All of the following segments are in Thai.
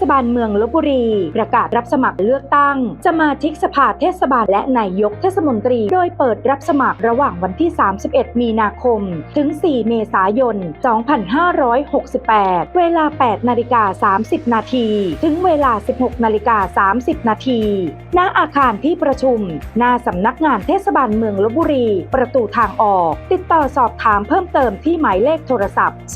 ศบาลเมืองลบบุรี ประกาศรับสมัครเลือกตั้ง สมาชิกสภาเทศบาลและนายกเทศมนตรี โดยเปิดรับสมัครระหว่างวันที่ 31 มีนาคม ถึง 4 เมษายน 2568 เวลา 8 นาฬิกา 30 นาที ถึงเวลา 16 นาฬิกา 30 นาทีณอาคารที่ประชุม หน้าสำนักงานเทศบาลเมืองลบบุรี ประตูทางออก ติดต่อสอบถามเพิ่มเติมที่หมายเลขโทรศัพท์ 036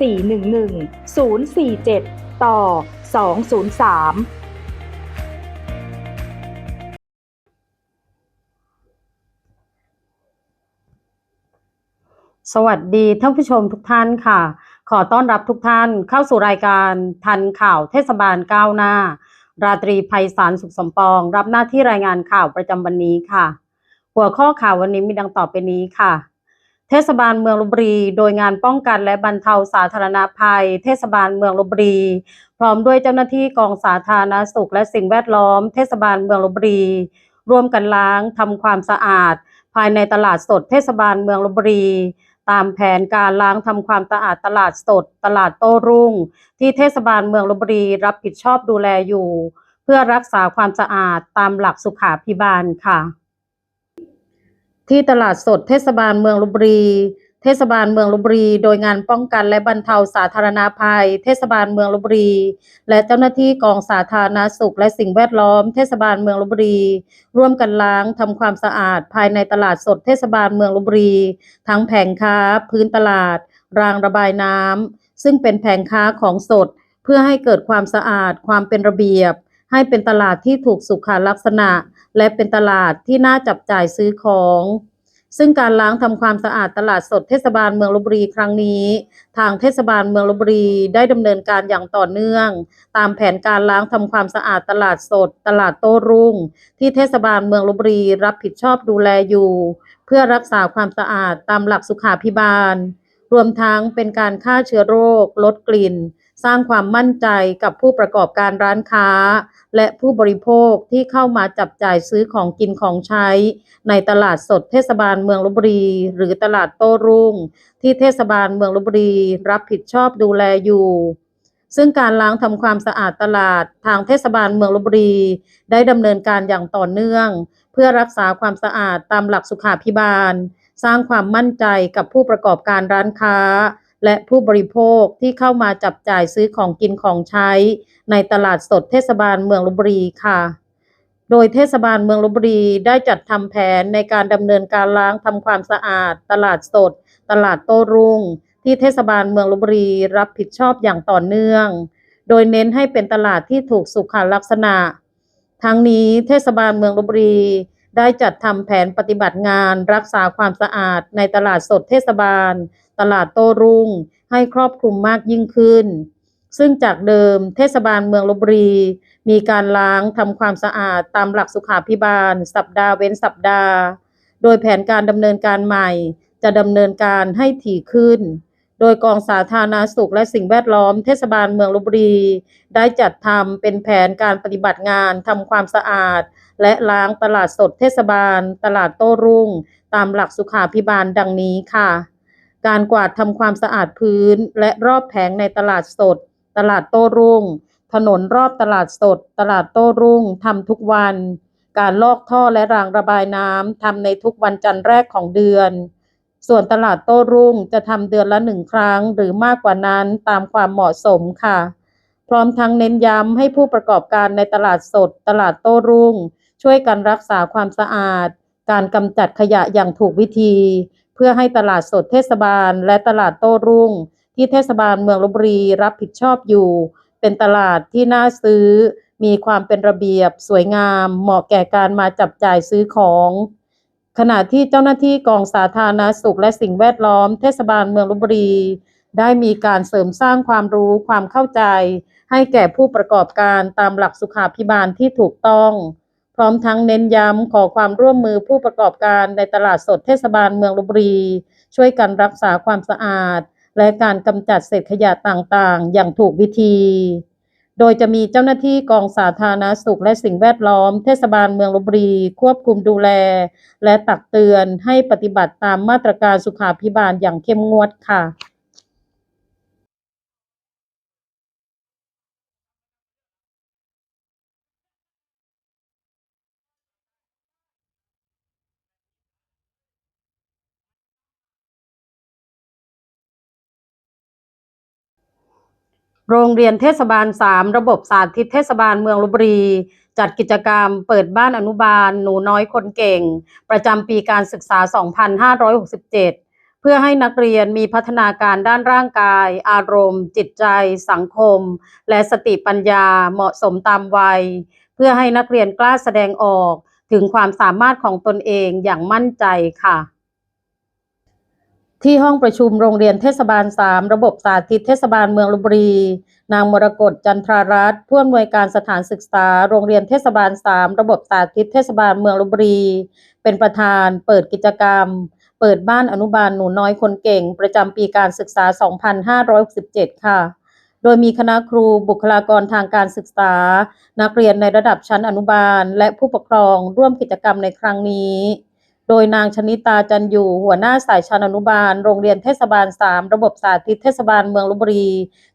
411 047 ต่อ 203สวัสดีท่านผู้ชมทุกท่านค่ะ ขอต้อนรับทุกท่านเข้าสู่รายการทันข่าวเทศบาลก้าวหน้า ราตรีภัยสารสุขสมปอง รับหน้าที่รายงานข่าวประจำวันนี้ค่ะ หัวข้อข่าววันนี้มีดังต่อไปนี้ค่ะ เทศบาลเมืองลบบุรี โดยงานป้องกันและบรรเทาสาธารณภัย เทศบาลเมืองลบบุรี พร้อมด้วยเจ้าหน้าที่กองสาธารณสุขและสิ่งแวดล้อม เทศบาลเมืองลบบุรี ร่วมกันล้างทำความสะอาด ภายในตลาดสดเทศบาลเมืองลบบุรี ตามแผนการล้างทำความสะอาดตลาดสด ตลาดโต้รุ่ง ที่เทศบาลเมืองลบบุรีรับผิดชอบดูแลอยู่ เพื่อรักษาความสะอาดตามหลักสุขาภิบาลค่ะ ที่ตลาดสดเทศบาลเมืองลบบุรี เทศบาลเมืองลบบุรี โดยงานป้องกันและบรรเทาสาธารณภัย เทศบาลเมืองลบบุรี และเจ้าหน้าที่กองสาธารณสุขและสิ่งแวดล้อม เทศบาลเมืองลบบุรี ร่วมกันล้างทำความสะอาดภายในตลาดสดเทศบาลเมืองลบบุรี ทั้งแผงค้า พื้นตลาด รางระบายน้ำซึ่งเป็นแผงค้าของสด เพื่อให้เกิดความสะอาดความเป็นระเบียบ ให้เป็นตลาดที่ถูกสุขลักษณะ และเป็นตลาดที่น่าจับจ่ายซื้อของ ซึ่งการล้างทำความสะอาดตลาดสดเทศบาลเมืองลบบุรีครั้งนี้ ทางเทศบาลเมืองลบบุรีได้ดำเนินการอย่างต่อเนื่อง ตามแผนการล้างทำความสะอาดตลาดสด ตลาดโต้รุ่ง ที่เทศบาลเมืองลบบุรีรับผิดชอบดูแลอยู่ เพื่อรักษาความสะอาดตามหลักสุขาภิบาล รวมทั้งเป็นการฆ่าเชื้อโรค ลดกลิ่น สร้างความมั่นใจกับผู้ประกอบการร้านค้า และผู้บริโภคที่เข้ามาจับจ่ายซื้อของกินของใช้ ในตลาดสดเทศบาลเมืองลบบุรี หรือตลาดโต้รุ่ง ที่เทศบาลเมืองลบบุรี รับผิดชอบดูแลอยู่ ซึ่งการล้างทำความสะอาดตลาดทางเทศบาลเมืองลบบุรี ได้ดำเนินการอย่างต่อเนื่อง เพื่อรักษาความสะอาดตามหลักสุขาภิบาล สร้างความมั่นใจกับผู้ประกอบการร้านค้า และผู้บริโภคที่เข้ามาจับจ่ายซื้อของกินของใช้ ในตลาดสดเทศบาลเมืองลบบุรีค่ะ โดยเทศบาลเมืองลบบุรีได้จัดทำแผนในการดำเนินการล้างทำความสะอาด ตลาดสด ตลาดโต้รุ่ง ที่เทศบาลเมืองลบบุรีรับผิดชอบอย่างต่อเนื่อง โดยเน้นให้เป็นตลาดที่ถูกสุขลักษณะ ทั้งนี้เทศบาลเมืองลบบุรีได้จัดทำแผนปฏิบัติงานรักษาความสะอาดในตลาดสดเทศบาล ตลาดโต้รุ่ง ให้ครอบคลุมมากยิ่งขึ้น ซึ่งจากเดิมเทศบาลเมืองลบบุรี มีการล้างทำความสะอาดตามหลักสุขาภิบาล สัปดาห์เว้นสัปดาห์ โดยแผนการดำเนินการใหม่ จะดำเนินการให้ถี่ขึ้น โดยกองสาธารณาสุขและสิ่งแวดล้อมเทศบาลเมืองลบบุรี ได้จัดทำเป็นแผนการปฏิบัติงานทำความสะอาด และล้างตลาดสดเทศบาล ตลาดโต้รุ่งตามหลักสุขาภิบาลดังนี้ค่ะ การกวาดทำความสะอาดพื้น และรอบแผงในตลาดสด ตลาดโต้รุ่ง ถนนรอบตลาดสด ตลาดโต้รุ่งทำทุกวัน การลอกท่อและรางระบายน้ำทำในทุกวันจันทร์แรกของเดือน ส่วนตลาดโต้รุ่งจะทำเดือนละหนึ่งครั้ง หรือมากกว่านั้นตามความเหมาะสมค่ะ พร้อมทั้งเน้นย้ำให้ผู้ประกอบการในตลาดสด ตลาดโต้รุ่ง ช่วยกันรักษาความสะอาด การกำจัดขยะอย่างถูกวิธี พื่อให้ตลาดสดเทศบาล และตลาดโต้รุ่ง ที่เทศบาลเมืองลบบุรีรับผิดชอบอยู่ เป็นตลาดที่น่าซื้อ มีความเป็นระเบียบ สวยงาม เหมาะแก่การมาจับจ่ายซื้อของ ขณะที่เจ้าหน้าที่กองสาธารณสุขและสิ่งแวดล้อม เทศบาลเมืองลบบุรี ได้มีการเสริมสร้างความรู้ความเข้าใจ ให้แก่ผู้ประกอบการตามหลักสุขาภิบาลที่ถูกต้อง พร้อมทั้งเน้นย้ำขอความร่วมมือผู้ประกอบการในตลาดสดเทศบาลเมืองลบบุรี ช่วยกันรักษาความสะอาด และการกำจัดเศษขยะต่างๆ อย่างถูกวิธี โดยจะมีเจ้าหน้าที่กองสาธารณสุขและสิ่งแวดล้อม เทศบาลเมืองลบบุรี ควบคุมดูแล และตักเตือนให้ปฏิบัติตามมาตรการสุขาภิบาลอย่างเข้มงวดค่ะ โรงเรียนเทศบาล 3 ระบบสาธิตเทศบาลเมืองลบบุรี จัดกิจกรรมเปิดบ้านอนุบาล หนูน้อยคนเก่ง ประจำปีการศึกษา 2567 เพื่อให้นักเรียนมีพัฒนาการด้านร่างกาย อารมณ์ จิตใจ สังคม และสติปัญญาเหมาะสมตามวัย เพื่อให้นักเรียนกล้าแสดงออกถึงความสามารถของตนเองอย่างมั่นใจค่ะ ที่ห้องประชุมโรงเรียนเทศบาล 3 ระบบสาธิตเทศบาลเมืองลบบุรี นางมรกตจันทรารัตน์ผู้อำนวยการสถานศึกษา โรงเรียนเทศบาล 3 ระบบสาธิตเทศบาลเมืองลบบุรี เป็นประธาน เปิดกิจกรรม เปิดบ้านอนุบาลหนูน้อยคนเก่ง ประจำปีการศึกษา 2567 ค่ะ โดยมีคณะครูบุคลากรทางการศึกษา นักเรียนในระดับชั้นอนุบาล และผู้ปกครองร่วมกิจกรรมในครั้งนี้ โดยนางชนิตาจันอยู่ หัวหน้าสายชั้นอนุบาล โรงเรียนเทศบาล 3 ระบบสาธิตเทศบาลเมืองลบบุรี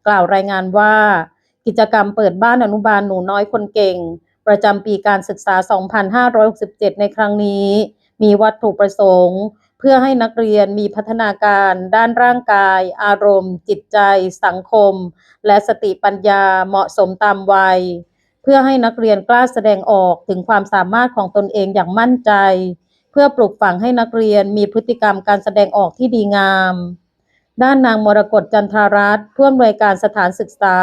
กล่าวรายงานว่า กิจกรรมเปิดบ้านอนุบาลหนูน้อยคนเก่ง ประจำปีการศึกษา 2567 ในครั้งนี้ มีวัตถุประสงค์ เพื่อให้นักเรียนมีพัฒนาการ ด้านร่างกาย อารมณ์ จิตใจ สังคม และสติปัญญาเหมาะสมตามวัย เพื่อให้นักเรียนกล้าแสดงออกถึงความสามารถของตนเองอย่างมั่นใจ เพื่อปลูกฝังให้นักเรียนมีพฤติกรรมการแสดงออกที่ดีงาม ด้านนางมรกตจันทรารัตน์ผู้อำนวยการสถานศึกษา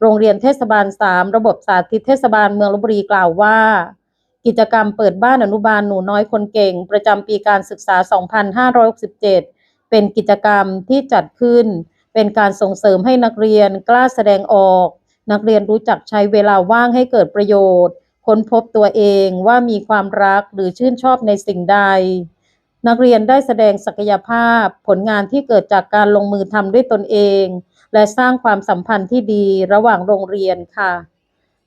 โรงเรียนเทศบาล 3 ระบบสาธิตเทศบาลเมืองลบบุรีกล่าวว่า กิจกรรมเปิดบ้านอนุบาลหนูน้อยคนเก่ง ประจำปีการศึกษา 2567 เป็นกิจกรรมที่จัดขึ้น เป็นการส่งเสริมให้นักเรียนกล้าแสดงออก นักเรียนรู้จักใช้เวลาว่างให้เกิดประโยชน์ ค้นพบตัวเองว่ามีความรักหรือชื่นชอบในสิ่งใด นักเรียนได้แสดงศักยภาพ ผลงานที่เกิดจากการลงมือทำด้วยตนเอง และสร้างความสัมพันธ์ที่ดีระหว่างโรงเรียนค่ะ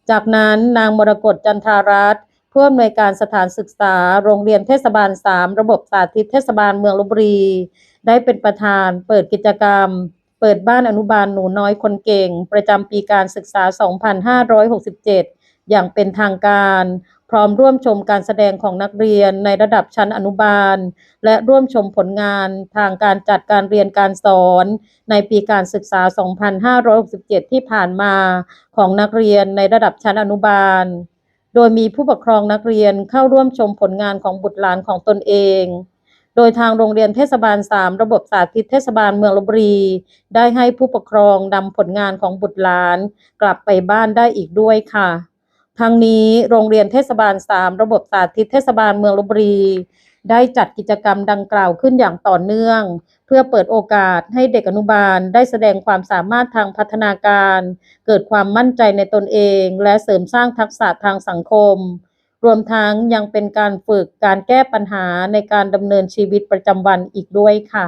จากนั้นนางมรกตจันทารัตน์ผู้อำนวยการสถานศึกษา โรงเรียนเทศบาล 3 ระบบสาธิตเทศบาลเมืองลบบุรี ได้เป็นประธานเปิดกิจกรรม เปิดบ้านอนุบาลหนูน้อยคนเก่ง ประจำปีการศึกษา 2567 อย่างเป็นทางการ พร้อมร่วมชมการแสดงของนักเรียนในระดับชั้นอนุบาล และร่วมชมผลงานทางการจัดการเรียนการสอน ในปีการศึกษา 2567 ที่ผ่านมาของนักเรียนในระดับชั้นอนุบาล โดยมีผู้ปกครองนักเรียนเข้าร่วมชมผลงานของบุตรหลานของตนเองโดยทางโรงเรียนเทศบาล 3 ระบบสาธิตเทศบาลเมืองลบบุรี ได้ให้ผู้ปกครองนำผลงานของบุตรหลาน กลับไปบ้านได้อีกด้วยค่ะ ทั้งนี้โรงเรียนเทศบาล 3 ระบบสาธิตเทศบาลเมืองลบบุรี ได้จัดกิจกรรมดังกล่าวขึ้นอย่างต่อเนื่อง เพื่อเปิดโอกาสให้เด็กอนุบาลได้แสดงความสามารถทางพัฒนาการ เกิดความมั่นใจในตนเอง และเสริมสร้างทักษะทางสังคม รวมทั้งยังเป็นการฝึกการแก้ปัญหาในการดำเนินชีวิตประจำวันอีกด้วยค่ะ